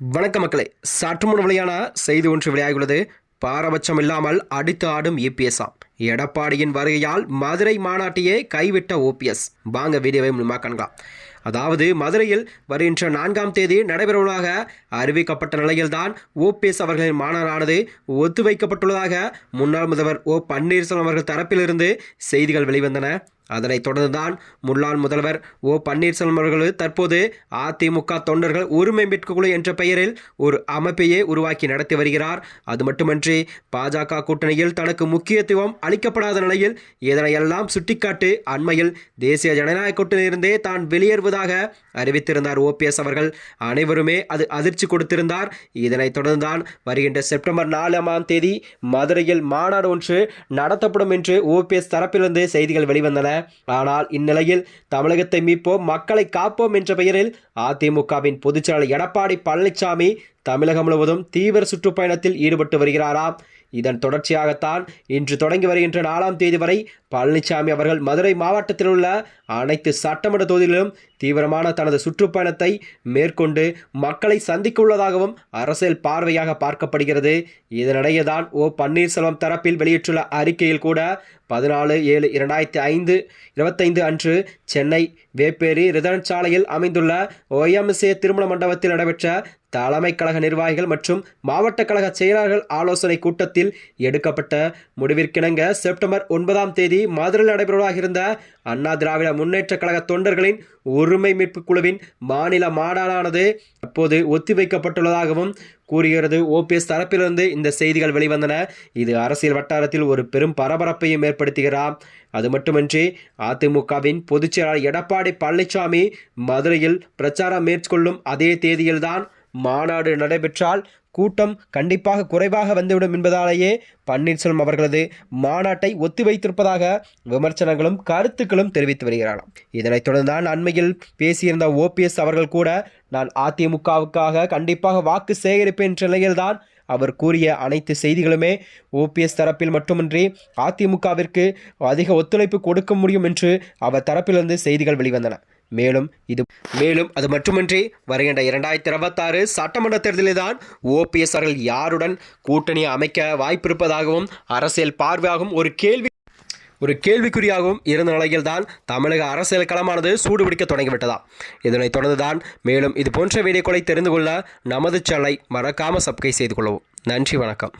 வணக்க மக்களே. சற்று முன் வெளியான செய்தி ஒன்று வெளியாகியுள்ளது. பாரபட்சம் இல்லாமல் அடித்து ஆடும் இபிஎஸ்ஆம் எடப்பாடியின் வருகையால் மதுரை மாநாட்டையே கைவிட்ட ஓபிஎஸ் வாங்க வீடியோவை மூலமாக காணலாம் அதாவது மதுரையில் வருகின்ற நான்காம் தேதி நடைபெறுவதாக அறிவிக்கப்பட்ட நிலையில்தான் ஓபிஎஸ் அவர்களின் மாநாடானது ஒத்துவைக்கப்பட்டுள்ளதாக முன்னாள் முதல்வர் ஓ பன்னீர்செல்வம் அவர்கள் தரப்பிலிருந்து செய்திகள் வெளிவந்தன. அதனைத் தொடர்ந்துதான் முன்னாள் முதல்வர் ஓ பன்னீர்செல்வம் அவர்கள் தற்போது அதிமுக தொண்டர்கள் உரிமை மீட்பு குழு என்ற பெயரில் ஒரு அமைப்பையே உருவாக்கி நடத்தி வருகிறார். அது மட்டுமன்றி பாஜக கூட்டணியில் தனக்கு முக்கியத்துவம் அளிக்கப்படாத நிலையில் இதனையெல்லாம் சுட்டிக்காட்டி அண்மையில் தேசிய ஜனநாயக கூட்டணியிலிருந்தே தான் வெளியேறுவதாக அறிவித்திருந்தார் ஓபிஎஸ் அவர்கள். அனைவருமே அது அதிர்ச்சி கொடுத்திருந்தார். இதனைத் தொடர்ந்துதான் வருகின்ற செப்டம்பர் நாலாம் தேதி மதுரையில் மாநாடு ஒன்று நடத்தப்படும் என்று ஓபிஎஸ் தரப்பிலிருந்து செய்திகள் வெளிவந்தன. ஆனால் இந்நிலையில் தமிழகத்தை மீட்போம் மக்களை காப்போம் என்ற பெயரில் அதிமுகவின் பொதுச்செயலாளர் எடப்பாடி பழனிசாமி தமிழகம் முழுவதும் தீவிர சுற்றுப்பயணத்தில் ஈடுபட்டு வருகிறாராம். இதன் தொடர்ச்சியாகத்தான் இன்று தொடங்கி வருகின்ற நாலாம் தேதி வரை பழனிசாமி அவர்கள் மதுரை மாவட்டத்தில் உள்ள அனைத்து சட்டமன்ற தொகுதிகளிலும் தீவிரமான தனது சுற்றுப்பயணத்தை மேற்கொண்டு மக்களை சந்திக்க உள்ளதாகவும் அரசியல் பார்வையாக பார்க்கப்படுகிறது. இதனிடையே தான் ஓ பன்னீர்செல்வம் தரப்பில் வெளியிட்டுள்ள அறிக்கையில் கூட பதினாலு ஏழு இரண்டாயிரத்தி ஐந்து இருபத்தைந்து அன்று சென்னை வேப்பேரி ரிதன் சாலையில் அமைந்துள்ள ஓஎம்சே திருமண மண்டபத்தில் நடைபெற்ற தலைமை கழக நிர்வாகிகள் மற்றும் மாவட்ட கழக செயலாளர்கள் ஆலோசனை கூட்டத்தில் எடுக்கப்பட்ட முடிவிற்கிணங்க செப்டம்பர் ஒன்பதாம் தேதி மதுரையில் நடைபெறுவதாக இருந்த அண்ணா திராவிட முன்னேற்ற கழக தொண்டர்களின் ஒருமை மீட்பு குழுவின் மாநில மாநாடானது அப்போது ஒத்திவைக்கப்பட்டுள்ளதாகவும் கூறுகிறது. ஓபிஎஸ் தரப்பிலிருந்து இந்த செய்திகள் வெளிவந்தன. இது அரசியல் வட்டாரத்தில் ஒரு பெரும் பரபரப்பையும் ஏற்படுத்துகிறார் அது மட்டுமின்றி அதிமுகவின் பொதுச் செயலாளர் எடப்பாடி பழனிசாமி மதுரையில் பிரச்சாரம் மேற்கொள்ளும் அதே தேதியில்தான் மாநாடு நடைபெற்றால் கூட்டம் கண்டிப்பாக குறைவாக வந்துவிடும் என்பதாலேயே பன்னீர்செல்வம் அவர்களது மாநாட்டை ஒத்திவைத்திருப்பதாக விமர்சனங்களும் கருத்துக்களும் தெரிவித்து வருகிறாராம் இதனைத் தொடர்ந்துதான் அண்மையில் பேசியிருந்த ஓபிஎஸ் அவர்கள் கூட நான் அதிமுகவுக்காக கண்டிப்பாக வாக்கு சேகரிப்பேன் என்ற நிலையில்தான் அவர் கூறிய அனைத்து செய்திகளுமே ஓபிஎஸ் தரப்பில் மட்டுமின்றி அதிமுகவிற்கு அதிக ஒத்துழைப்பு கொடுக்க முடியும் என்று அவர் தரப்பிலிருந்து செய்திகள் வெளிவந்தன. மேலும் இது மேலும் அது மட்டுமின்றி வருகின்ற இரண்டாயிரத்தி இருபத்தாறு சட்டமன்ற தேர்தலில்தான் ஓபிஎஸ் அவர்கள் யாருடன் கூட்டணி அமைக்க வாய்ப்பிருப்பதாகவும் அரசியல் பார்வையாகவும் ஒரு கேள்வி ஒரு கேள்விக்குறியாகவும் இருந்த நிலையில்தான் தமிழக அரசியல் களமானது சூடுபிடிக்க தொடங்கிவிட்டதா? இதனைத் தொடர்ந்துதான் மேலும் இது போன்ற வீடியோக்களை தெரிந்து கொள்ள நமது சேனலை மறக்காம சப்ஸ்கிரைப் செய்து கொள்ளவும். நன்றி வணக்கம்.